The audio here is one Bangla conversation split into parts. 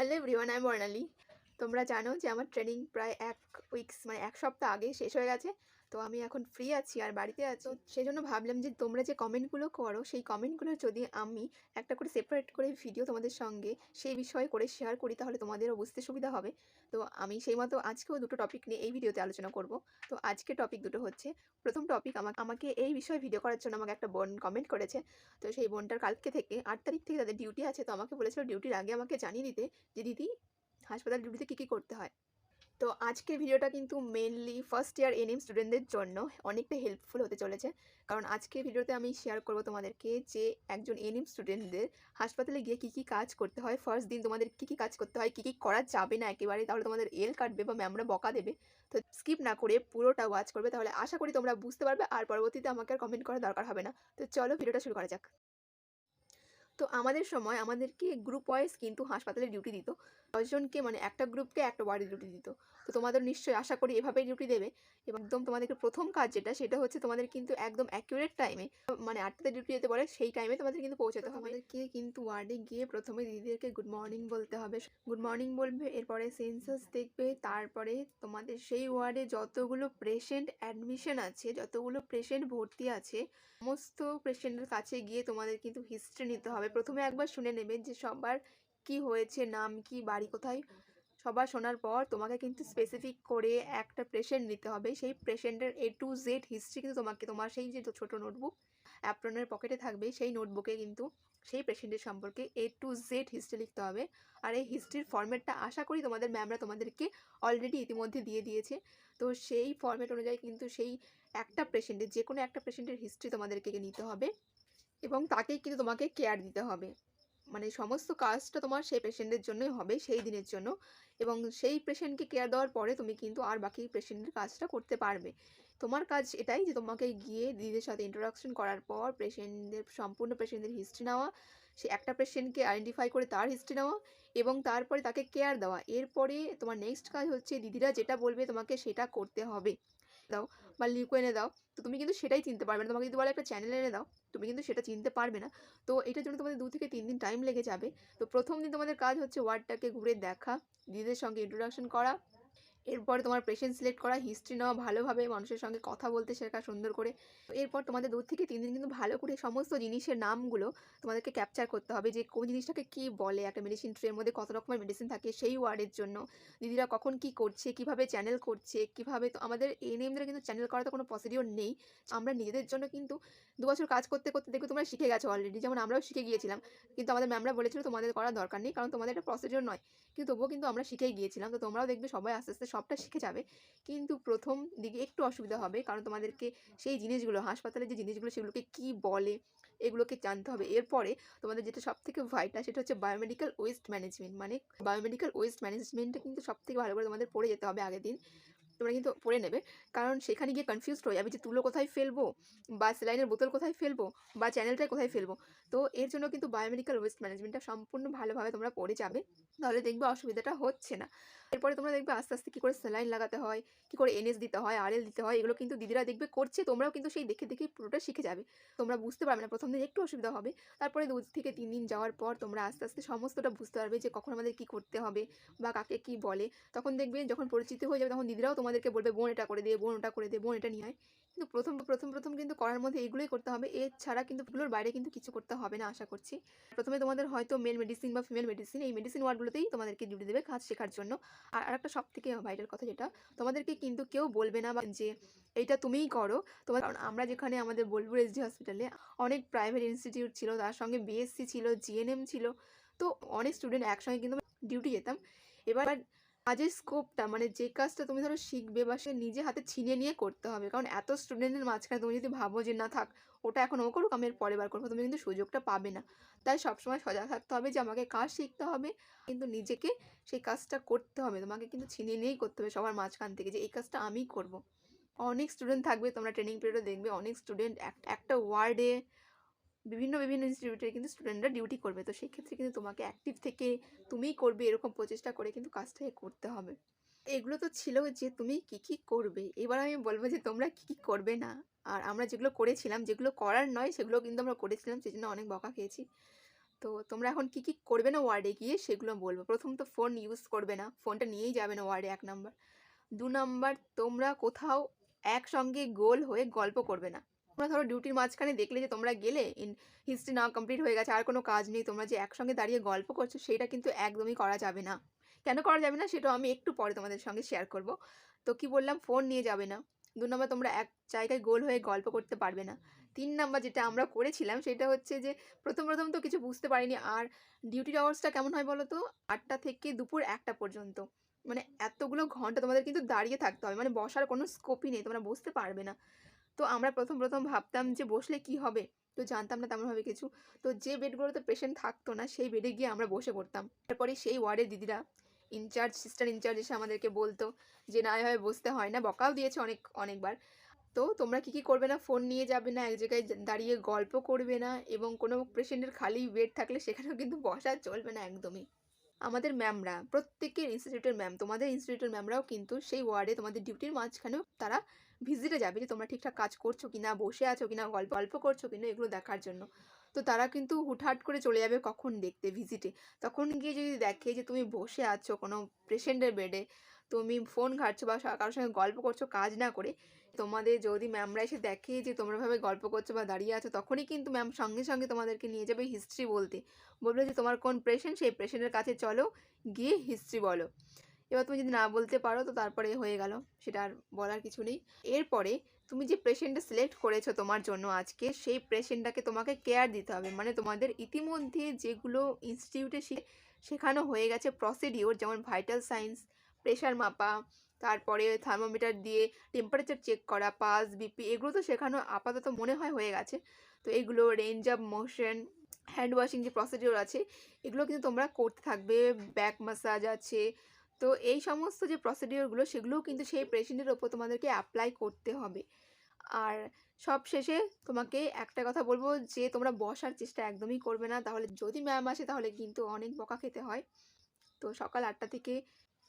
হ্যালো এভরিওয়ান আমি বর্ণালী। তোমরা জানো যে আমার ট্রেনিং প্রায় এক উইকস মানে এক সপ্তাহ আগে শেষ হয়ে গেছে। তো আমি এখন ফ্রি আছি আর বাড়িতে আছি। সেই জন্য ভাবলাম যে তোমরা যে কমেন্টগুলো করো, সেই কমেন্টগুলো যদি আমি একটা করে সেপারেট করে ভিডিও তোমাদের সঙ্গে সেই বিষয়ে করে শেয়ার করি, তাহলে তোমাদেরও বুঝতে সুবিধা হবে। তো আমি সেই মতো আজকেও দুটো টপিক নিয়ে এই ভিডিওতে আলোচনা করব। তো আজকে টপিক দুটো হচ্ছে, প্রথম টপিক আমাকে আমাকে এই বিষয়ে ভিডিও করার জন্য আমাকে একটা বোন কমেন্ট করেছে। তো সেই বোনটার কালকে থেকে আট তারিখ থেকে তাদের ডিউটি আছে, তো আমাকে বলেছিল ডিউটির আগে আমাকে জানিয়ে দিতে যে, দিদি, হাসপাতাল ডিউটিতে কী কী করতে হয়? তো আজকের ভিডিওটা কিন্তু মেনলি ফার্স্ট ইয়ার এনএম স্টুডেন্টদের জন্য অনেকটা হেল্পফুল হতে চলেছে। কারণ আজকের ভিডিওতে আমি শেয়ার করব তোমাদেরকে যে একজন এনএম স্টুডেন্টদের হাসপাতালে গিয়ে কী কী কাজ করতে হয়। ফার্স্ট দিন তোমাদের কী কী কাজ করতে হয়, কী কী করা যাবে না একেবারে, তাহলে তোমাদের এল কাটবে বা ম্যামরা বকা দেবে। তো স্কিপ না করে পুরোটা ওয়াচ করবে, তাহলে আশা করি তোমরা বুঝতে পারবে, আর পরবর্তীতে আমাকে আর কমেন্ট করার দরকার হবে না। তো চলো ভিডিওটা শুরু করা যাক। তো আমাদের সময় আমাদেরকে গ্রুপ ওয়াইজ কিন্তু হাসপাতালে ডিউটি দিত। দশজনকে মানে একটা গ্রুপকে একটা ওয়ার্ডে ডিউটি দিত। তো তোমাদের নিশ্চয়ই আশা করি এভাবেই ডিউটি দেবে। এবং একদম তোমাদেরকে প্রথম কাজ যেটা সেটা হচ্ছে তোমাদের কিন্তু একদম অ্যাকিউরেট টাইমে মানে আটটাতে ডিউটি যেতে পারে সেই টাইমে তোমাদের কিন্তু পৌঁছাতে হবে। আমাদেরকে কিন্তু ওয়ার্ডে গিয়ে প্রথমে দিদিদেরকে গুড মর্নিং বলতে হবে। গুড মর্নিং বলবে এরপরে সেন্সাস দেখবে তারপরে তোমাদের সেই ওয়ার্ডে যতগুলো পেশেন্ট অ্যাডমিশন আছে যতগুলো পেশেন্ট ভর্তি আছে সমস্ত পেশেন্টের কাছে গিয়ে তোমাদের কিন্তু হিস্ট্রি নিতে হবে। প্রথমে একবার শুনে নেবে যে সবার কি হয়েছে, নাম কি, বাড়ি কোথায়। সবার শোনার পর তোমাকে কিন্তু স্পেসিফিক করে একটা পেশেন্ট নিতে হবে। সেই পেশেন্টের এ টু জেড হিস্ট্রি কিন্তু তোমাকে, তোমার সেই যে ছোটো নোটবুক অ্যাপ্রনের পকেটে থাকবে, সেই নোটবুকে কিন্তু সেই পেশেন্টের সম্পর্কে এ টু জেড হিস্ট্রি লিখতে হবে। আর এই হিস্ট্রির ফর্মেটটা আশা করি তোমাদের ম্যামরা তোমাদেরকে অলরেডি ইতিমধ্যে দিয়ে দিয়েছে। তো সেই ফর্মেট অনুযায়ী কিন্তু সেই একটা পেশেন্টের যে কোনো একটা পেশেন্টের হিস্ট্রি তোমাদেরকে নিতে হবে। এবং তাকেই কিন্তু তোমাকে কেয়ার দিতে হবে। মানে সমস্ত কাজটা তোমার সেই পেশেন্টের জন্যই হবে, সেই দিনের জন্য। এবং সেই পেশেন্টকে কেয়ার দেওয়ার পরে তুমি কিন্তু আর বাকি পেশেন্টের কাজটা করতে পারবে। তোমার কাজ এটাই যে তোমাকে গিয়ে দিদিদের সাথে ইন্ট্রোডাকশন করার পর পেশেন্টদের সম্পূর্ণ পেশেন্টদের হিস্ট্রি নেওয়া, সে একটা পেশেন্টকে আইডেন্টিফাই করে তার হিস্ট্রি নেওয়া এবং তারপরে তাকে কেয়ার দেওয়া। এরপরে তোমার নেক্সট কাজ হচ্ছে দিদিরা যেটা বলবে তোমাকে সেটা করতে হবে। দাও বা লিকো এনে দাও, তো তুমি কিন্তু সেটাই চিনতে পারবে না। তোমাকে যদি বলে একটা চ্যানেল এনে দাও, তুমি কিন্তু সেটা চিনতে পারবে না। তো এটার জন্য তোমাদের দু থেকে তিন দিন টাইম লেগে যাবে। তো প্রথম দিন তোমাদের কাজ হচ্ছে ওয়ার্ডটাকে ঘুরে দেখা, দিদিদের সঙ্গে ইন্ট্রোডাকশন করা এরপরে তোমার পেশেন্ট সিলেক্ট করা হিস্ট্রি নেওয়া ভালোভাবে মানুষের সঙ্গে কথা বলতে শেখা সুন্দর করে। এরপর তোমাদের দু থেকে তিন দিন কিন্তু ভালো করে সমস্ত জিনিসের নামগুলো তোমাদেরকে ক্যাপচার করতে হবে যে কোন জিনিসটাকে কী বলে, একটা মেডিসিন ট্রের মধ্যে কত রকমের মেডিসিন থাকে সেই ওয়ার্ডের জন্য। দিদিরা কখন কি করছে, কীভাবে চ্যানেল করছে, কীভাবে তো আমাদের এনএমদের কিন্তু চ্যানেল করা তো কোনো প্রসিডিওর নেই। আমরা নিজেদের জন্য কিন্তু দু বছর কাজ করতে করতে দেখবে তোমরা শিখে গেছো অলরেডি যেমন আমরাও শিখে গিয়েছিলাম। কিন্তু আমাদের ম্যামরা বলেছিল তোমাদের করার দরকার নেই, কারণ তোমাদের একটা প্রসিডিওর নয়। কিন্তু তবুও কিন্তু আমরা শিখেই গিয়েছিলাম। তো তোমরাও দেখবে সবাই আস্তে আস্তে সবটা শিখে যাবে। কিন্তু প্রথম দিকে একটু অসুবিধা হবে, কারণ তোমাদেরকে সেই জিনিসগুলো হাসপাতালে যে জিনিসগুলো, সেগুলোকে কি বলে, এগুলোকে জানতে হবে। এরপরে তোমাদের যেটা সব থেকে ভাইটা সেটা হচ্ছে বায়োমেডিক্যাল ওয়েস্ট ম্যানেজমেন্ট মানে বায়োমেডিক্যাল ওয়েস্ট ম্যানেজমেন্টটা কিন্তু সব থেকে ভালো করে তোমাদের পড়ে যেতে হবে আগের দিন। তোমরা কিন্তু পড়ে নেবে। কারণ সেখানে গিয়ে কনফিউজড হয়ে যাবে যে তুলো কোথায় ফেলব? বা স্যালাইনের বোতল কোথায় ফেলব? বা চ্যানেলটায় কোথায় ফেলব? তো এর জন্য কিন্তু বায়োমেডিক্যাল ওয়েস্ট ম্যানেজমেন্টটা সম্পূর্ণ ভালোভাবে তোমরা পড়ে যাবে। তাহলে দেখবে অসুবিধাটা হচ্ছে না। এরপরে তোমরা দেখবে আস্তে আস্তে কী করে স্যালাইন লাগাতে হয়, কী করে এনএস দিতে হয় আরএল দিতে হয়, এগুলো কিন্তু দিদিরা দেখবে করছে, তোমরাও কিন্তু সেই দেখে দেখে পুরোটা শিখে যাবে। তোমরা বুঝতে পারবে না, প্রথম দিন একটু অসুবিধা হবে, তারপরে দু থেকে তিন দিন যাওয়ার পর তোমরা আস্তে আস্তে সমস্তটা বুঝতে পারবে যে কখন আমাদের কী করতে হবে বা কাকে কী বলে। তখন দেখবে যখন পরিচিত হয়ে যাবে, তখন দিদিরাও তোমাদেরকে বলবে, বোন এটা করে দে, বোন ওটা করে দে, বোন এটা নিয়ে আয়। কিন্তু প্রথম প্রথম প্রথম কিন্তু করার মধ্যে এইগুলোই করতে হবে। এছাড়া কিন্তু এগুলোর বাইরে কিন্তু কিছু করতে হবে না, আশা করছি। প্রথমে তোমাদের হয়তো মেল মেডিসিন বা ফিমেল মেডিসিন এই মেডিসিন ওয়ার্ডগুলোতেই তোমাদেরকে ডিউটি দেবে কাজ শেখার জন্য। আর আরেকটা সব থেকে ভাইটাল কথা যেটা, তোমাদেরকে কিন্তু কেউ বলবে না বা যে, এইটা তুমিই করো। তোমার কারণ আমরা যেখানে আমাদের বোলপুর এসডি হসপিটালে অনেক প্রাইভেট ইনস্টিটিউট ছিল, তার সঙ্গে বিএসসি ছিল জিএনএম ছিল। তো অনেক স্টুডেন্ট একসঙ্গে কিন্তু ডিউটি যেতাম। এবার কাজের স্কোপটা মানে যে কাজটা তুমি ধরো শিখবে বা সে নিজে হাতে ছিনিয়ে নিয়ে করতে হবে। কারণ এত স্টুডেন্টের মাঝখানে তুমি যদি ভাবো যে না থাক, ওটা এখন ও করুক, আমি এর পরের বার করব তুমি কিন্তু সুযোগটা পাবে না। তাই সবসময় সজাগ থাকতে হবে যে আমাকে কাজ শিখতে হবে, কিন্তু নিজেকে সেই কাজটা করতে হবে। তোমাকে কিন্তু ছিনিয়ে নিয়েই করতে হবে সবার মাঝখান থেকে যে এই কাজটা আমিই করব। অনেক স্টুডেন্ট থাকবে, তোমরা ট্রেনিং পিরিয়ডে দেখবে, অনেক স্টুডেন্ট একটা ওয়ার্ডে বিভিন্ন বিভিন্ন ইনস্টিটিউটের কিন্তু স্টুডেন্টরা ডিউটি করবে। তো সেই ক্ষেত্রে কিন্তু তোমাকে অ্যাক্টিভ থেকে তুমিই করবে, এরকম প্রচেষ্টা করে কিন্তু কাজটাকে করতে হবে। এগুলো তো ছিল যে তুমি কি কি করবে? এবার আমি বলব যে তোমরা কি কি করবে না? আর আমরা যেগুলো করেছিলাম, যেগুলো করার নয়, সেগুলো কিন্তু আমরা করেছিলাম সেই জন্য অনেক বকা খেয়েছি। তো তোমরা এখন কি কি করবে না ওয়ার্ডে গিয়ে সেগুলো বলব। প্রথম তো ফোন ইউজ করবে না। ফোনটা নিয়েই যাবে না ওয়ার্ডে এক নাম্বার দু নাম্বার তোমরা কোথাও একসঙ্গে গোল হয়ে গল্প করবে না। তোমরা ধরো ডিউটির মাঝখানে দেখলে যে তোমরা গেলে, ইন হিস্ট্রি না কমপ্লিট হয়ে গেছে, আর কোনো কাজ নেই, তোমরা যে একসঙ্গে দাঁড়িয়ে গল্প করছ, সেটা কিন্তু একদমই করা যাবে না। কেন করা যাবে না সেটাও আমি একটু পরে তোমাদের সঙ্গে শেয়ার করব। তো কি বললাম ফোন নিয়ে যাবে না। দু নম্বর, তোমরা এক জায়গায় গোল হয়ে গল্প করতে পারবে না। তিন নাম্বার, যেটা আমরা করেছিলাম, সেটা হচ্ছে যে প্রথম প্রথম তো কিছু বুঝতে পারিনি, আর ডিউটির আওয়ার্সটা কেমন হয় বলো তো আটটা থেকে দুপুর একটা পর্যন্ত। মানে এতগুলো ঘণ্টা তোমাদের কিন্তু দাঁড়িয়ে থাকতে হবে মানে বসার কোনো স্কোপই নেই, তোমরা বসতে পারবে না। তো আমরা প্রথম প্রথম ভাবতাম যে বসলে কি হবে? তো জানতাম না তেমনভাবে কিছু। তো যে বেডগুলোতে পেশেন্ট থাকতো না, সেই বেডে গিয়ে আমরা বসে পড়তাম। তারপরে সেই ওয়ার্ডের দিদিরা ইনচার্জ সিস্টার ইনচার্জ এসে আমাদেরকে বলতো যে, না, এভাবে বসতে হয় না। বকাও দিয়েছে অনেক, অনেকবার। তো তোমরা কি কি করবে না? ফোন নিয়ে যাবে না, এক জায়গায় দাঁড়িয়ে গল্প করবে না এবং কোনো পেশেন্টের খালি বেড থাকলে সেখানেও কিন্তু বসা চলবে না একদমই। আমাদের ম্যামরা প্রত্যেকের ইনস্টিটিউটের ম্যাম তোমাদের ইনস্টিটিউটের ম্যামরাও কিন্তু সেই ওয়ার্ডে তোমাদের ডিউটির মাঝখানেও তারা ভিজিটে যাবে যে তোমরা ঠিকঠাক কাজ করছ কি না বসে আছো কি না গল্প গল্প করছ কি না এগুলো দেখার জন্য। তো তারা কিন্তু হুটহাট করে চলে যাবে কখন দেখতে ভিজিটে তখন গিয়ে যদি দেখে যে তুমি বসে আছো কোনো পেশেন্টের বেডে তুমি ফোন ঘাটছো বা কারোর সঙ্গে গল্প করছ, কাজ না করে তোমাদের যদি ম্যামরা এসে দেখে যে তোমরা ভাবে গল্প করছ বা দাঁড়িয়ে আছো, তখনই কিন্তু ম্যাম সঙ্গে সঙ্গে তোমাদেরকে নিয়ে যাবে হিস্ট্রি বলতে। বলবে যে, তোমার কোন পেশেন্ট সেই পেশেন্টের কাছে চলো, গিয়ে হিস্ট্রি বলো। এবার তুমি যদি না বলতে পারো, তো তারপরে হয়ে গেল। সেটা আর বলার কিছু নেই। এরপরে তুমি যে পেশেন্টটা সিলেক্ট করেছ তোমার জন্য আজকে, সেই পেশেন্টটাকে তোমাকে কেয়ার দিতে হবে। মানে তোমাদের ইতিমধ্যে যেগুলো ইনস্টিটিউটে শেখানো হয়ে গেছে প্রসিডিওর যেমন ভাইটাল সায়েন্স প্রেশার মাপা তারপরে থার্মোমিটার দিয়ে টেম্পারেচার চেক করা পাস বিপি এগুলো তো শেখানো আপাতত মনে হয় হয়ে গেছে। তো এগুলো range of motion hand washing যে প্রসিডিওর আছে, এগুলো কিন্তু তোমরা করতে থাকবে ব্যাক মাসাজ আছে। তো এই সমস্ত যে প্রসিডিওরগুলো সেগুলোও কিন্তু সেই পেশেন্টের ওপর তোমাদেরকে অ্যাপ্লাই করতে হবে। আর সব শেষে তোমাকে একটা কথা বলব যে, তোমরা বসার চেষ্টা একদমই করবে না। তাহলে যদি ম্যাম আসে, তাহলে কিন্তু অনেক বকা খেতে হয়। তো সকাল আটটা থেকে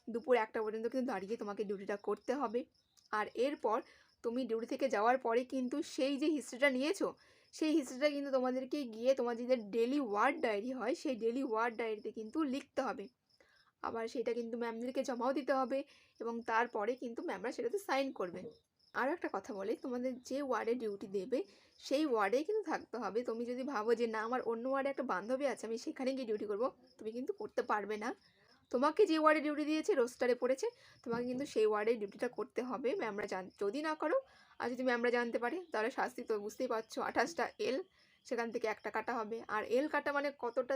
দুপুর একটা পর্যন্ত কিন্তু দাঁড়িয়ে তোমাকে ডিউটিটা করতে হবে। আর এরপর তুমি ডিউটি থেকে যাওয়ার পরে কিন্তু সেই যে হিস্ট্রিটা নিয়েছো, সেই হিস্ট্রিটা কিন্তু তোমাদেরকে গিয়ে তোমার যে ডেলি ওয়ার্ড ডায়েরি হয়, সেই ডেলি ওয়ার্ড ডায়েরিতে কিন্তু লিখতে হবে। আবার সেটা কিন্তু ম্যামদেরকে জমাও দিতে হবে এবং তারপরে কিন্তু ম্যামরা সেটাতে সাইন করবে। আরও একটা কথা বলি, তোমাদের যে ওয়ার্ডে ডিউটি দেবে, সেই ওয়ার্ডেই কিন্তু থাকতে হবে। তুমি যদি ভাবো যে না, আমার অন্য ওয়ার্ডে একটা বান্ধবী আছে, আমি সেখানে গিয়ে ডিউটি করব, তুমি কিন্তু করতে পারবে না। তোমাকে যে ওয়ার্ডে ডিউটি দিয়েছে রোস্টারে পড়েছে, তোমাকে কিন্তু সেই ওয়ার্ডে ডিউটিটা করতে হবে। ম্যামরা জান, যদি না করো, আর যদি ম্যামরা জানতে পারে, তাহলে শাস্তি তো বুঝতেই পারছ। আঠাশটা এল সেখান থেকে একটা কাটা হবে। আর এল কাটা মানে কতটা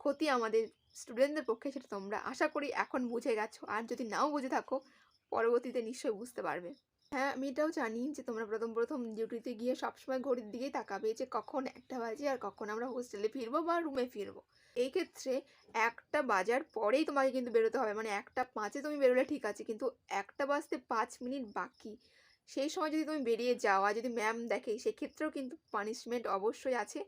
ক্ষতি আমাদের স্টুডেন্টদের পক্ষে, সেটা তোমরা আশা করি এখন বুঝে গেছো। আর যদি নাও বুঝে থাকো, পরবর্তীতে নিশ্চয়ই বুঝতে পারবে। হ্যাঁ আমি এটাও জানি যে তোমরা প্রথম প্রথম ডিউটিতে গিয়ে সবসময় ঘড়ির দিকেই তাকাবে যে কখন একটা বাজে আর কখন আমরা হোস্টেলে ফিরবো বা রুমে ফিরবো। এই ক্ষেত্রে একটা বাজার পরেই তোমাকে কিন্তু বেরোতে হবে। মানে একটা পাঁচে তুমি বেরোলে ঠিক আছে, কিন্তু একটা বাজতে পাঁচ মিনিট বাকি। সেই সময় যদি তুমি বেরিয়ে যাওয়া যদি ম্যাম দেখে, সেক্ষেত্রেও কিন্তু পানিশমেন্ট অবশ্যই আছে।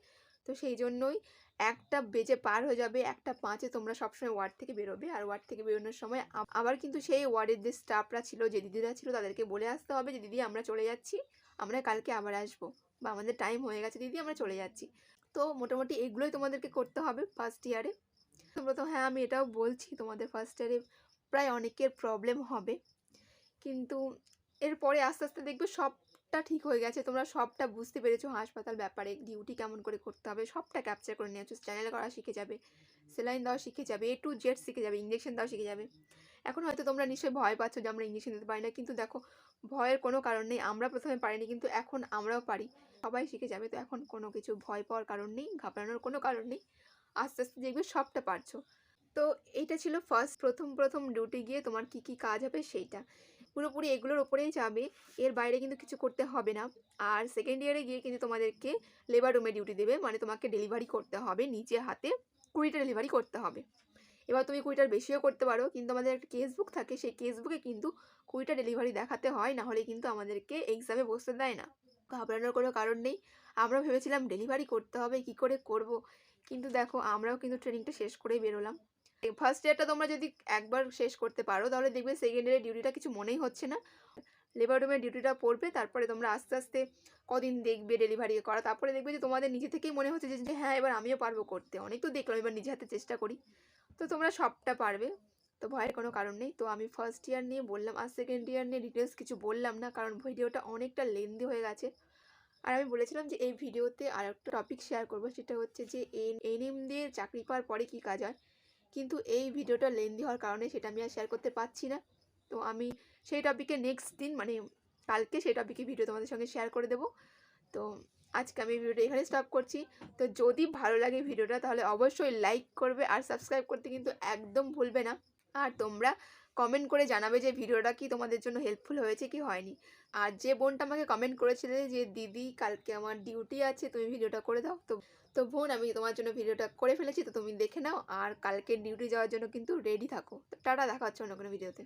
তো সেই জন্যই একটা বেজে পার হয়ে যাবে, একটা পাঁচে তোমরা সবসময় ওয়ার্ড থেকে বেরোবে। আর ওয়ার্ড থেকে বেরোনোর সময় আবার কিন্তু সেই ওয়ার্ডের যে স্টাফরা ছিল, যে দিদিরা ছিল, তাদেরকে বলে আসতে হবে যে, দিদি, আমরা চলে যাচ্ছি। আমরা কালকে আবার আসব। বা, আমাদের টাইম হয়ে গেছে, দিদি, আমরা চলে যাচ্ছি। তো মোটামুটি এগুলোই তোমাদেরকে করতে হবে ফার্স্ট ইয়ারে তোমরা তো হ্যাঁ আমি এটাও বলছি, তোমাদের ফার্স্ট ইয়ারে প্রায় অনেকের প্রবলেম হবে। কিন্তু এরপরে আস্তে আস্তে দেখবে সবটা ঠিক হয়ে গেছে। তোমরা সবটা বুঝতে পেরেছ হাসপাতাল ব্যাপারে ডিউটি কেমন করে করতে হবে, সবটা ক্যাপচার করে নিয়েছো। চ্যানেল করা শিখে যাবে সেলাইন দেওয়া শিখে যাবে এ টু জেড শিখে যাবে ইঞ্জেকশন দেওয়া শিখে যাবে। এখন হয়তো তোমরা নিশ্চয়ই ভয় পাচ্ছ যে আমরা ইঞ্জেকশন দিতে পারি না, কিন্তু দেখো, ভয়ের কোনো কারণ নেই। আমরা প্রথমে পারিনি, কিন্তু এখন আমরাও পারি। সবাই শিখে যাবে, তো এখন কোনো কিছু ভয় পাওয়ার কারণ নেই, ঘাবড়ানোর কোনো কারণ নেই। আস্তে আস্তে দেখবে সবটা পারছ। তো এইটা ছিল ফার্স্ট প্রথম প্রথম ডিউটি গিয়ে তোমার কি কি কাজ হবে সেইটা। পুরোপুরি এগুলোর ওপরেই যাবে। এর বাইরে কিন্তু কিছু করতে হবে না। আর সেকেন্ড ইয়ারে গিয়ে কিন্তু তোমাদেরকে লেবার রুমে ডিউটি দেবে। মানে তোমাকে ডেলিভারি করতে হবে। নিজে হাতে কুড়িটা ডেলিভারি করতে হবে। এবার তুমি কুড়িটার বেশিও করতে পারো। কিন্তু আমাদের একটা কেস বুক থাকে। সেই কেস বুকে কিন্তু কুড়িটা ডেলিভারি দেখাতে হয়। না হলে কিন্তু আমাদেরকে এক্সামে বসতে দেয় না। ঘাবড়ানোর কোনো কারণ নেই। আমরা ভেবেছিলাম ডেলিভারি করতে হবে। কি করে করব? কিন্তু দেখো, আমরাও কিন্তু ট্রেনিংটা শেষ করেই বেরোলাম। ফার্স্ট ইয়ারটা তোমরা যদি একবার শেষ করতে পারো, তাহলে দেখবে সেকেন্ড ইয়ারের ডিউটিটা কিছু মনেই হচ্ছে না। লেবার রুমের ডিউটিটা পড়বে, তারপরে তোমরা আস্তে আস্তে কদিন দেখবে ডেলিভারি করা। তারপরে দেখবে যে তোমাদের নিজে থেকেই মনে হচ্ছে যে হ্যাঁ এবার আমিও পারব করতে। অনেক তো দেখলাম, এবার নিজে হাতে চেষ্টা করি। তো তোমরা সবটা পারবে, তো ভয়ের কোনো কারণ নেই। তো আমি ফার্স্ট ইয়ার নিয়ে বললাম, আর সেকেন্ড ইয়ার নিয়ে ডিটেলস কিছু বললাম না, কারণ ভিডিওটা অনেকটা লেন্দি হয়ে গেছে। আর আমি বলেছিলাম যে, এই ভিডিওতে আর একটা টপিক শেয়ার করব, সেটা হচ্ছে যে এন এনএম দিয়ে চাকরি পাওয়ার পরে কী কাজ হয়। কিন্তু এই ভিডিওটা লেন্দি হওয়ার কারণে সেটা আমি আর শেয়ার করতে পারছি না। তো আমি সেই টপিকে নেক্সট দিন মানে কালকে সেই টপিকে ভিডিও তোমাদের সঙ্গে শেয়ার করে দেবো। তো আজকে আমি ভিডিওটা এখানে স্টপ করছি। তো যদি ভালো লাগে ভিডিওটা তাহলে অবশ্যই লাইক করবে আর সাবস্ক্রাইব করতে কিন্তু একদম ভুলবে না। আর তোমরা কমেন্ট করে জানাবে যে ভিডিওটা কি তোমাদের জন্য হেল্পফুল হয়েছে কি হয়নি। আর যে বোনটা আমাকে কমেন্ট করেছিলে যে, দিদি, কালকে আমার ডিউটি আছে, তুমি ভিডিওটা করে দাও। তো তো বোন, আমি তোমার জন্য ভিডিওটা করে ফেলেছি, তো তুমি দেখে নাও। আর কালকে ডিউটি যাওয়ার জন্য কিন্তু রেডি থাকো। তো টাটা, দেখা হচ্ছে অন্য কোনো ভিডিওতে